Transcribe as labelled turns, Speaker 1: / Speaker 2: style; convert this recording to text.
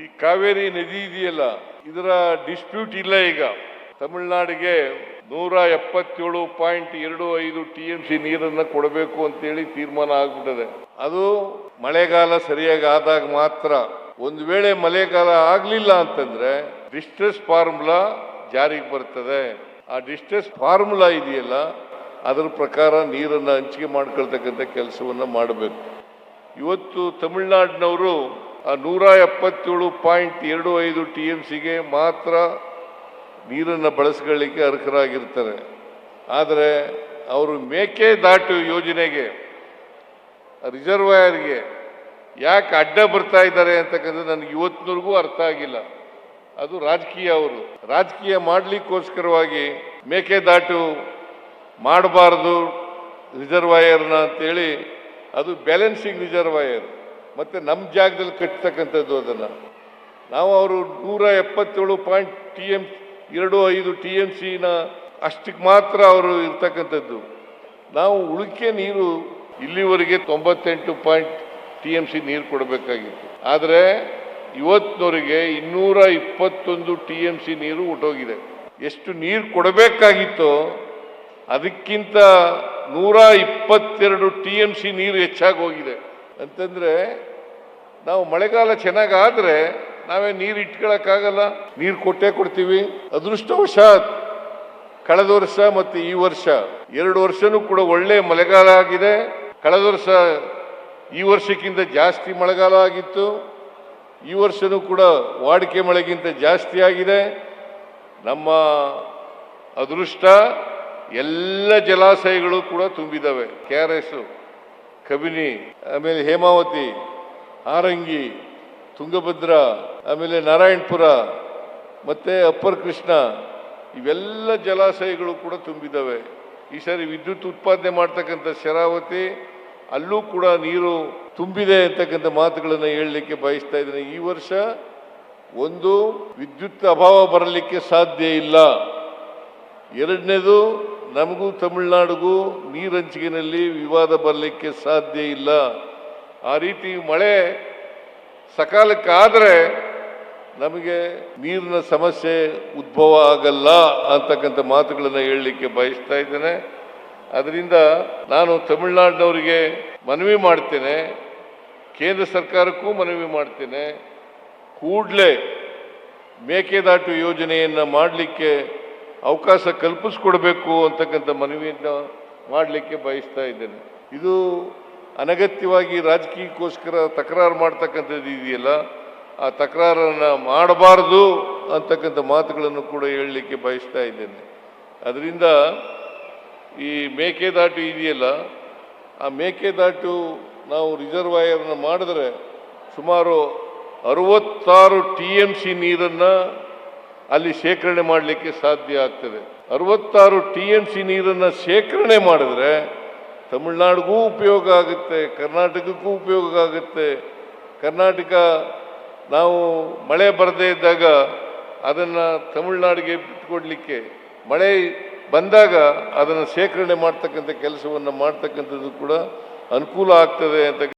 Speaker 1: ಈ ಕಾವೇರಿ ನದಿ ಇದೆಯಲ್ಲ, ಇದರ ಡಿಸ್ಪ್ಯೂಟ್ ಇಲ್ಲ ಈಗ. ತಮಿಳುನಾಡಿಗೆ ನೂರ ಎಪ್ಪತ್ತೇಳು ಪಾಯಿಂಟ್ ಎರಡು ಐದು ಟಿ ಎಂ ಸಿ ನೀರನ್ನು ಕೊಡಬೇಕು ಅಂತೇಳಿ ತೀರ್ಮಾನ ಆಗ್ಬಿಟ್ಟದೆ. ಅದು ಮಳೆಗಾಲ ಸರಿಯಾಗಿ ಆದಾಗ ಮಾತ್ರ. ಒಂದು ವೇಳೆ ಮಳೆಗಾಲ ಆಗಲಿಲ್ಲ ಅಂತಂದ್ರೆ ಡಿಸ್ಟ್ರೆಸ್ ಫಾರ್ಮುಲಾ ಜಾರಿಗೆ ಬರ್ತದೆ. ಆ ಡಿಸ್ಟ್ರೆಸ್ ಫಾರ್ಮುಲಾ ಇದೆಯಲ್ಲ, ಅದರ ಪ್ರಕಾರ ನೀರನ್ನು ಹಂಚಿಕೆ ಮಾಡ್ಕೊಳ್ತಕ್ಕಂಥ ಕೆಲಸವನ್ನು ಮಾಡಬೇಕು. ಇವತ್ತು ತಮಿಳುನಾಡಿನವರು ನೂರ ಎಪ್ಪತ್ತೇಳು ಪಾಯಿಂಟ್ ಎರಡು ಐದು ಟಿ ಎಂ ಸಿಗೆ ಮಾತ್ರ ನೀರನ್ನು ಬಳಸ್ಕೊಳ್ಳಿಕ್ಕೆ ಅರ್ಹರಾಗಿರ್ತಾರೆ. ಆದರೆ ಅವರು ಮೇಕೆ ದಾಟು ಯೋಜನೆಗೆ, ರಿಸರ್ವಾಯರ್ಗೆ ಯಾಕೆ ಅಡ್ಡ ಬರ್ತಾ ಇದ್ದಾರೆ ಅಂತಕ್ಕಂಥದ್ದು ನನಗೆ ಇವತ್ತಿನವರೆಗೂ ಅರ್ಥ ಆಗಿಲ್ಲ. ಅದು ರಾಜಕೀಯ ಅವರು. ರಾಜಕೀಯ ಮಾಡಲಿಕ್ಕೋಸ್ಕರವಾಗಿ ಮೇಕೆದಾಟು ಮಾಡಬಾರ್ದು ರಿಸರ್ವಾಯರ್ನ ಅಂತೇಳಿ ಅದು ಬ್ಯಾಲೆನ್ಸಿಂಗ್ ರಿಸರ್ವಾಯರ್. ಮತ್ತು ನಮ್ಮ ಜಾಗದಲ್ಲಿ ಕಟ್ಟತಕ್ಕಂಥದ್ದು ಅದನ್ನು. ನಾವು ಅವರು ನೂರ ಎಪ್ಪತ್ತೇಳು ಪಾಯಿಂಟ್ ಟಿ ಎಂ ಎರಡು ಐದು ಟಿ ಎಂ ಸಿನ ಅಷ್ಟಕ್ಕೆ ಮಾತ್ರ ಅವರು ಇರ್ತಕ್ಕಂಥದ್ದು. ನಾವು ಉಳಿಕೆ ನೀರು ಇಲ್ಲಿವರೆಗೆ ತೊಂಬತ್ತೆಂಟು ಪಾಯಿಂಟ್ ಟಿ ಎಂ ಸಿ ನೀರು ಕೊಡಬೇಕಾಗಿತ್ತು. ಆದರೆ ಇವತ್ತಿನವರೆಗೆ ಇನ್ನೂರ ಇಪ್ಪತ್ತೊಂದು ಟಿ ಎಂ ಸಿ ನೀರು ಹೊಟ್ಟೋಗಿದೆ ಎಷ್ಟು ನೀರು ಕೊಡಬೇಕಾಗಿತ್ತೋ ಅದಕ್ಕಿಂತ ನೂರ ಇಪ್ಪತ್ತೆರಡು ಟಿ ಎಂ ಸಿ ನೀರು ಹೆಚ್ಚಾಗಿ ಹೋಗಿದೆ. ಅಂತಂದ್ರೆ ನಾವು ಮಳೆಗಾಲ ಚೆನ್ನಾಗಾದರೆ ನಾವೇ ನೀರು ಇಟ್ಕೊಳಕ್ಕಾಗಲ್ಲ. ನೀರು ಕೊಟ್ಟೇ ಕೊಡ್ತೀವಿ. ಅದೃಷ್ಟವಶಾತ್ ಕಳೆದ ವರ್ಷ ಮತ್ತು ಈ ವರ್ಷ ಎರಡು ವರ್ಷನೂ ಕೂಡ ಒಳ್ಳೆ ಮಳೆಗಾಲ ಆಗಿದೆ. ಕಳೆದ ವರ್ಷ ಈ ವರ್ಷಕ್ಕಿಂತ ಜಾಸ್ತಿ ಮಳೆಗಾಲ ಆಗಿತ್ತು. ಈ ವರ್ಷನೂ ಕೂಡ ವಾಡಿಕೆ ಮಳೆಗಿಂತ ಜಾಸ್ತಿ ಆಗಿದೆ. ನಮ್ಮ ಅದೃಷ್ಟ ಎಲ್ಲ ಜಲಾಶಯಗಳು ಕೂಡ ತುಂಬಿದ್ದಾವೆ ಕೆ ಆರ್ ಎಸ್ ಕಬಿನಿ, ಆಮೇಲೆ ಹೇಮಾವತಿ, ಆರಂಗಿ, ತುಂಗಭದ್ರ, ಆಮೇಲೆ ನಾರಾಯಣಪುರ, ಮತ್ತೆ ಅಪ್ಪರ್ ಕೃಷ್ಣ, ಇವೆಲ್ಲ ಜಲಾಶಯಗಳು ಕೂಡ ತುಂಬಿದ್ದಾವೆ ಈ ಸಾರಿ ವಿದ್ಯುತ್ ಉತ್ಪಾದನೆ ಮಾಡ್ತಕ್ಕಂಥ ಶರಾವತಿ, ಅಲ್ಲೂ ಕೂಡ ನೀರು ತುಂಬಿದೆ ಅಂತಕ್ಕಂಥ ಮಾತುಗಳನ್ನು ಹೇಳಲಿಕ್ಕೆ ಬಯಸ್ತಾ ಇದ್ದೇನೆ. ಈ ವರ್ಷ ಒಂದು ವಿದ್ಯುತ್ ಅಭಾವ ಬರಲಿಕ್ಕೆ ಸಾಧ್ಯ ಇಲ್ಲ. ಎರಡನೇದು ನಮಗೂ ತಮಿಳುನಾಡಿಗೂ ನೀರಂಚಿಗೆನಲ್ಲಿ ವಿವಾದ ಬರಲಿಕ್ಕೆ ಸಾಧ್ಯ ಇಲ್ಲ. ಆ ರೀತಿ ಮಳೆ ಸಕಾಲಕ್ಕಾದರೆ ನಮಗೆ ನೀರಿನ ಸಮಸ್ಯೆ ಉದ್ಭವ ಆಗಲ್ಲ ಅಂತಕ್ಕಂಥ ಮಾತುಗಳನ್ನು ಹೇಳಲಿಕ್ಕೆ ಬಯಸ್ತಾ ಇದ್ದೇನೆ. ಅದರಿಂದ ನಾನು ತಮಿಳುನಾಡಿನವರಿಗೆ ಮನವಿ ಮಾಡ್ತೇನೆ. ಕೇಂದ್ರ ಸರ್ಕಾರಕ್ಕೂ ಮನವಿ ಮಾಡ್ತೇನೆ. ಕೂಡಲೇ ಮೇಕೆದಾಟು ಯೋಜನೆಯನ್ನು ಮಾಡಲಿಕ್ಕೆ ಅವಕಾಶ ಕಲ್ಪಿಸ್ಕೊಡ್ಬೇಕು ಅಂತಕ್ಕಂಥ ಮನವಿಯನ್ನು ಮಾಡಲಿಕ್ಕೆ ಬಯಸ್ತಾ ಇದ್ದೇನೆ. ಇದು ಅನಗತ್ಯವಾಗಿ ರಾಜಕೀಯಕ್ಕೋಸ್ಕರ ತಕರಾರು ಮಾಡ್ತಕ್ಕಂಥದ್ದು ಇದೆಯಲ್ಲ, ಆ ತಕರಾರನ್ನು ಮಾಡಬಾರ್ದು ಅಂತಕ್ಕಂಥ ಮಾತುಗಳನ್ನು ಕೂಡ ಹೇಳಲಿಕ್ಕೆ ಬಯಸ್ತಾ ಇದ್ದೇನೆ. ಅದರಿಂದ ಈ ಮೇಕೆದಾಟು ಇದೆಯಲ್ಲ, ಆ ಮೇಕೆದಾಟು ನಾವು ರಿಸರ್ವಾಯರ್ನ ಮಾಡಿದ್ರೆ ಸುಮಾರು ಅರುವತ್ತಾರು ಟಿ ಎಂ ಸಿ ನೀರನ್ನು ಅಲ್ಲಿ ಶೇಖರಣೆ ಮಾಡಲಿಕ್ಕೆ ಸಾಧ್ಯ ಆಗ್ತದೆ. ಅರವತ್ತಾರು ಟಿ ಎಂ ಸಿ ನೀರನ್ನು ಶೇಖರಣೆ ಮಾಡಿದ್ರೆ ತಮಿಳ್ನಾಡಿಗೂ ಉಪಯೋಗ ಆಗುತ್ತೆ, ಕರ್ನಾಟಕಕ್ಕೂ ಉಪಯೋಗ ಆಗುತ್ತೆ. ಕರ್ನಾಟಕ ನಾವು ಮಳೆ ಬರದೇ ಇದ್ದಾಗ ಅದನ್ನು ತಮಿಳ್ನಾಡಿಗೆ ಬಿಟ್ಟುಕೊಡ್ಲಿಕ್ಕೆ, ಮಳೆ ಬಂದಾಗ ಅದನ್ನು ಶೇಖರಣೆ ಮಾಡ್ತಕ್ಕಂಥ ಕೆಲಸವನ್ನು ಮಾಡ್ತಕ್ಕಂಥದ್ದು ಕೂಡ ಅನುಕೂಲ ಆಗ್ತದೆ ಅಂತ